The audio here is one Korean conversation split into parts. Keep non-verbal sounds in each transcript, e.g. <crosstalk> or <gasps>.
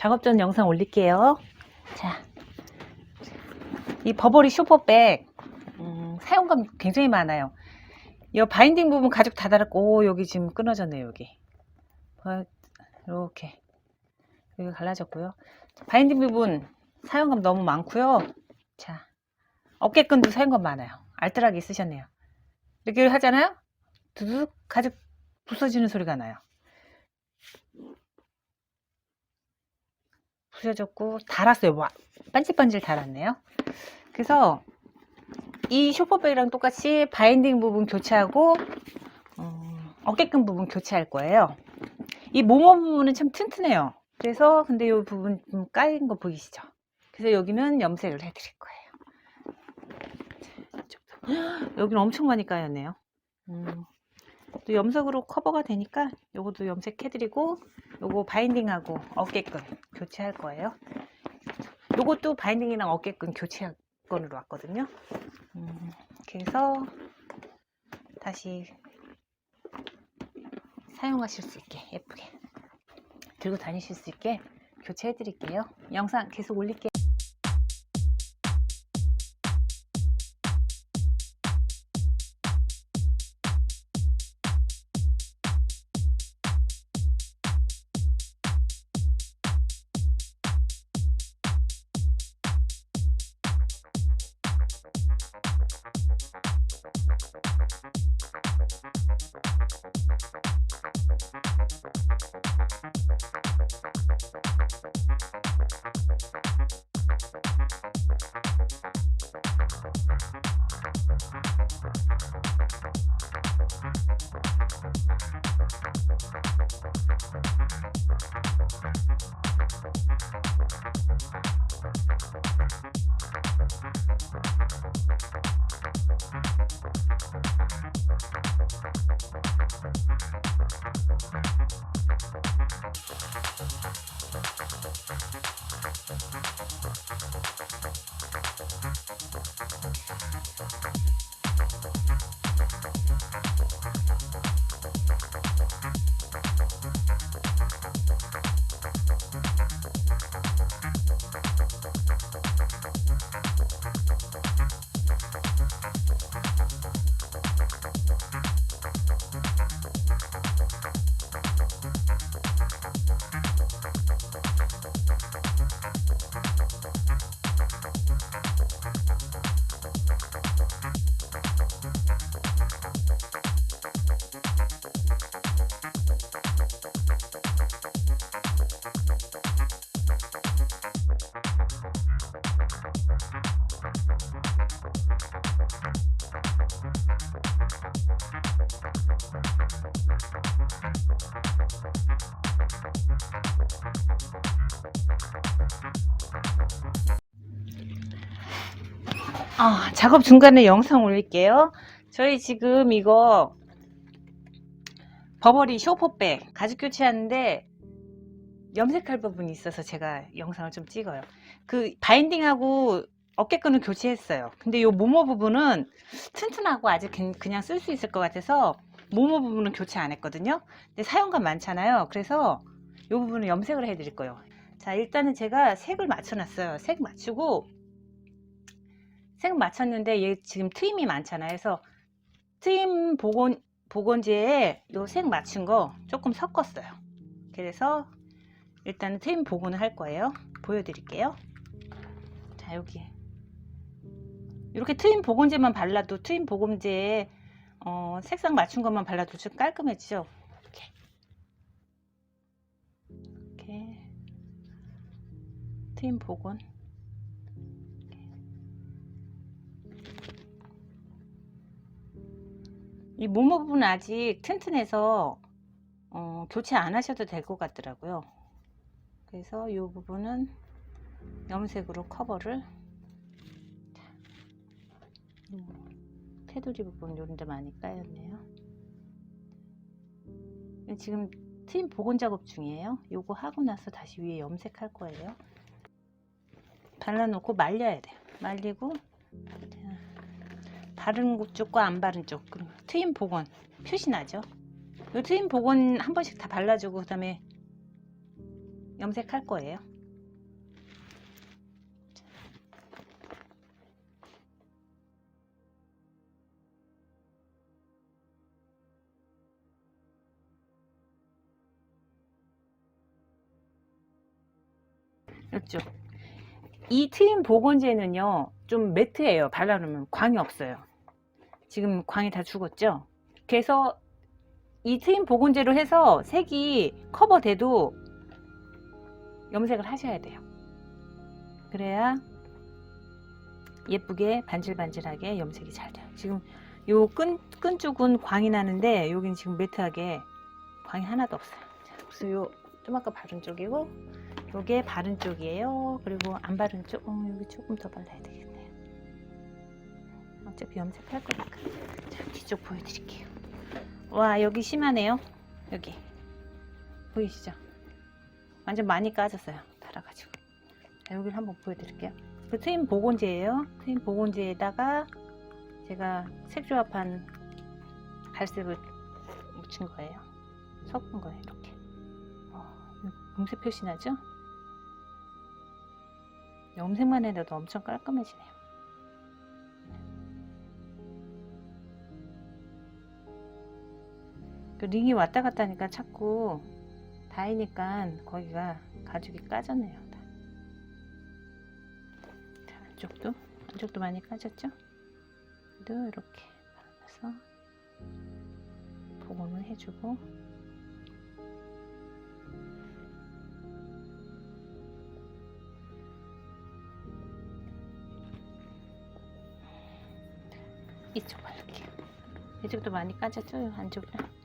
작업 전 영상 올릴게요. 자, 이 버버리 쇼퍼백 음, 사용감 굉장히 많아요. 이 바인딩 부분 가죽 다 달았고 오, 여기 지금 끊어졌네요. 여기 이렇게 여기 갈라졌고요. 바인딩 부분 사용감 너무 많고요. 자, 어깨끈도 사용감 많아요. 알뜰하게 쓰셨네요. 이렇게 하잖아요. 두둑 가죽 부서지는 소리가 나요. 부서졌고 달았어요. 와, 반질반질 달았네요. 그래서 이 쇼퍼백이랑 똑같이 바인딩 부분 교체하고 어, 어깨끈 부분 교체할 거예요. 이 모모 부분은 참 튼튼해요. 그래서 근데 이 부분 좀 까인 거 보이시죠? 그래서 여기는 염색을 해드릴 거예요. <gasps> 여기는 엄청 많이 까였네요. 음, 또 염색으로 커버가 되니까 요것도 염색해드리고 요거 바인딩하고 어깨끈 교체할 거예요. 요것도 바인딩이랑 어깨끈 교체할 건으로 왔거든요. 음, 그래서 다시 사용하실 수 있게 예쁘게 들고 다니실 수 있게 교체해 드릴게요. 영상 계속 올릴게요. you 아, 작업 중간에 영상 올릴게요. 저희 지금 이거 버버리 쇼퍼백 가죽 교체하는데 염색할 부분이 있어서 제가 영상을 좀 찍어요. 그 바인딩하고 어깨끈을 교체했어요. 근데 이 모모 부분은 튼튼하고 아직 그- 그냥 쓸 수 있을 것 같아서 모모 부분은 교체 안 했거든요. 근데 사용감 많잖아요. 그래서 이 부분은 염색을 해드릴 거예요. 자, 일단은 제가 색을 맞춰놨어요. 색 맞추고 색 맞췄는데 얘 지금 트임이 많잖아요. 그래서 트임 복원 복원지에 요 색 맞춘 거 조금 섞었어요. 그래서 일단은 트임 복원을 할 거예요. 보여드릴게요. 자 여기 이렇게 트임 복원제만 발라도 트임 복원제에 어, 색상 맞춘 것만 발라도 좀 깔끔해지죠. 이렇게 이렇게 트임 복원. 이 모모 부분 아직 튼튼해서 어, 교체 안 하셔도 될 것 같더라고요. 그래서 이 부분은 염색으로 커버를 테두리 부분 이런 데 많이 까였네요. 지금 트임 복원 작업 중이에요. 요거 하고 나서 다시 위에 염색할 거예요. 발라놓고 말려야 돼요. 말리고 자, 바른 쪽과 안 바른 쪽 트임 복원 표시 나죠 이 트임 복원 한 번씩 다 발라주고 그 다음에 염색할 거예요. 이쪽. 이 트임 보건제는요, 좀 매트해요. 발라놓으면 광이 없어요. 지금 광이 다 죽었죠? 그래서 이 트임 보건제로 해서 색이 커버돼도 염색을 하셔야 돼요. 그래야 예쁘게 반질반질하게 염색이 잘 돼요. 지금 요 끈, 끈 쪽은 광이 나는데 여긴 지금 매트하게 광이 하나도 없어요. 자, 그래서 요좀 아까 바른 쪽이고 요게 바른 쪽이에요. 그리고 안 바른 쪽, 음, 여기 조금 더 발라야 되겠네요. 어차피 염색할 거니까. 자, 뒤쪽 보여드릴게요. 와, 여기 심하네요. 여기. 보이시죠? 완전 많이 까졌어요. 달아가지고. 자, 여기를 한번 보여드릴게요. 그 트임 보건제예요. 트임 보건제에다가 제가 색조합한 갈색을 묻힌 거예요. 섞은 거예요. 이렇게. 어, 음색 표시 나죠? 염색만 해도 엄청 깔끔해지네요. 그 링이 왔다 갔다 하니까 자꾸 닿으니까 거기가 가죽이 까졌네요. 다. 자, 안쪽도 안쪽도 많이 까졌죠? 또 이렇게 발라서 복원을 해주고 이쪽 바를게요. 이쪽도 많이 까졌죠? 안쪽도.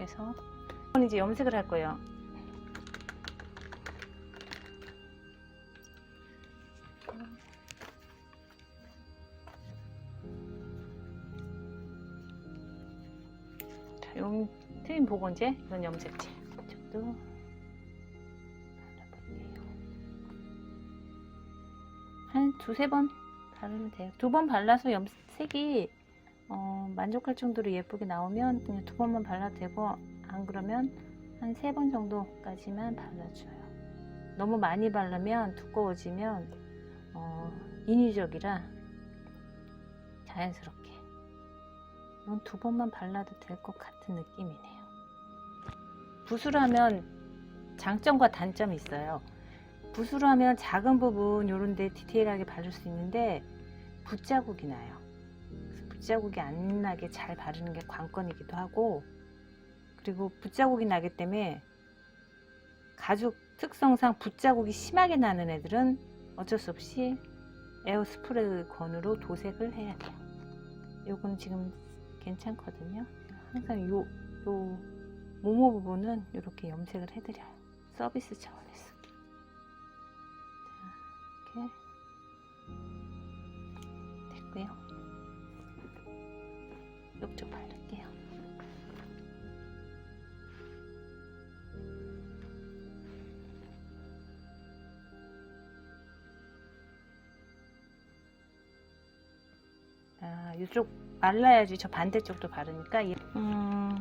그래서 이건 이제 염색을 할 거예요. 자, 용 트임 보건제, 이건 염색제. 이쪽도 발라볼게요. 한 두세 번 바르면 돼요. 두 번 발라서 염색이 어, 만족할 정도로 예쁘게 나오면 그냥 두 번만 발라도 되고 안 그러면 한 세 번 정도까지만 발라줘요. 너무 많이 바르면 두꺼워지면 어, 인위적이라 자연스럽게 두 번만 발라도 될 것 같은 느낌이네요. 하면 장점과 단점이 있어요. 하면 작은 부분 요런 데 디테일하게 바를 수 있는데 붓자국이 나요. 붓자국이 안 나게 잘 바르는 게 관건이기도 하고 그리고 붓자국이 나기 때문에 가죽 특성상 붓자국이 심하게 나는 애들은 어쩔 수 없이 에어스프레이 건으로 도색을 해야 돼요. 요건 지금 괜찮거든요. 항상 요, 요 모모 부분은 이렇게 염색을 해드려요. 서비스 차원에서. 자, 이렇게 됐고요. 이쪽 바를게요. 아, 이쪽 말라야지. 저 반대쪽도 바르니까 이- 음,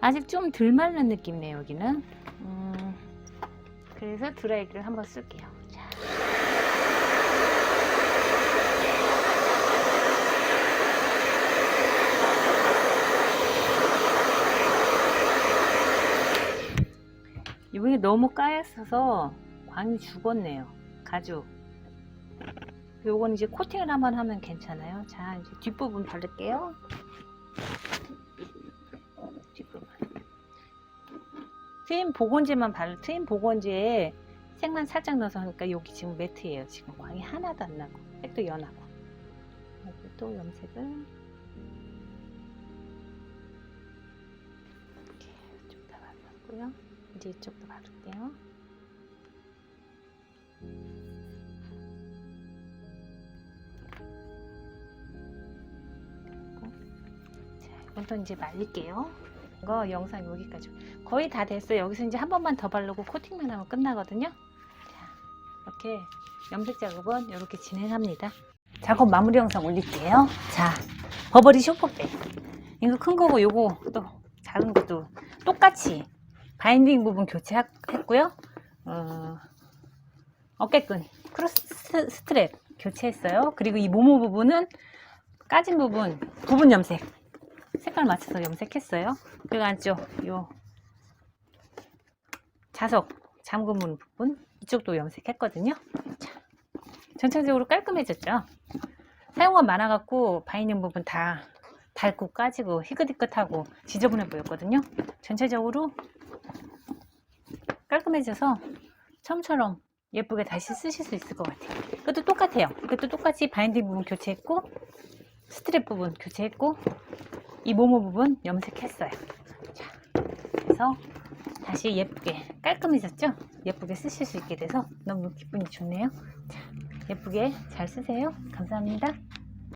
아직 좀 덜 말른 느낌이네요 여기는. 음, 그래서 드라이기를 한번 쓸게요 너무 까였어서 광이 죽었네요. 가죽. 요건 이제 코팅을 한번 하면 괜찮아요. 자 이제 뒷부분 바를게요. 뒷부분. 트임 보건제만 바르 트임 보건제에 색만 살짝 넣어서 하니까 여기 지금 매트예요 지금. 광이 하나도 안 나고 색도 연하고. 여기 또 염색을. 이렇게 이쪽 다 발랐고요 이제 이쪽도 바를게요 자, 이건 또 이제 말릴게요. 이거 영상 여기까지 거의 다 됐어요. 여기서 이제 한 번만 더 바르고 코팅만 하면 끝나거든요. 자, 이렇게 염색 작업은 이렇게 진행합니다. 작업 마무리 영상 올릴게요. 자, 버버리 쇼퍼백. 이거 큰 거고 요거 또 작은 것도 똑같이 바인딩 부분 교체했고요. 어, 어깨끈 크로스 스- 스트랩 교체했어요. 그리고 이 모모 부분은 까진 부분 부분 염색 색깔 맞춰서 염색했어요. 그리고 안쪽 요 자석 잠금문 부분 이쪽도 염색했거든요. 자, 전체적으로 깔끔해졌죠. 사용감 많아갖고 바이닝 부분 다 닳고 까지고 희끗희끗하고 지저분해 보였거든요. 전체적으로 깔끔해져서 처음처럼 예쁘게 다시 쓰실 수 있을 것 같아요. 이것도 똑같아요. 이것도 똑같이 바인딩 부분 교체했고 스트랩 부분 교체했고 이 모모 부분 염색했어요. 자, 그래서 다시 예쁘게 깔끔해졌죠? 예쁘게 쓰실 수 있게 돼서 너무 기분이 좋네요. 자, 예쁘게 잘 쓰세요. 감사합니다.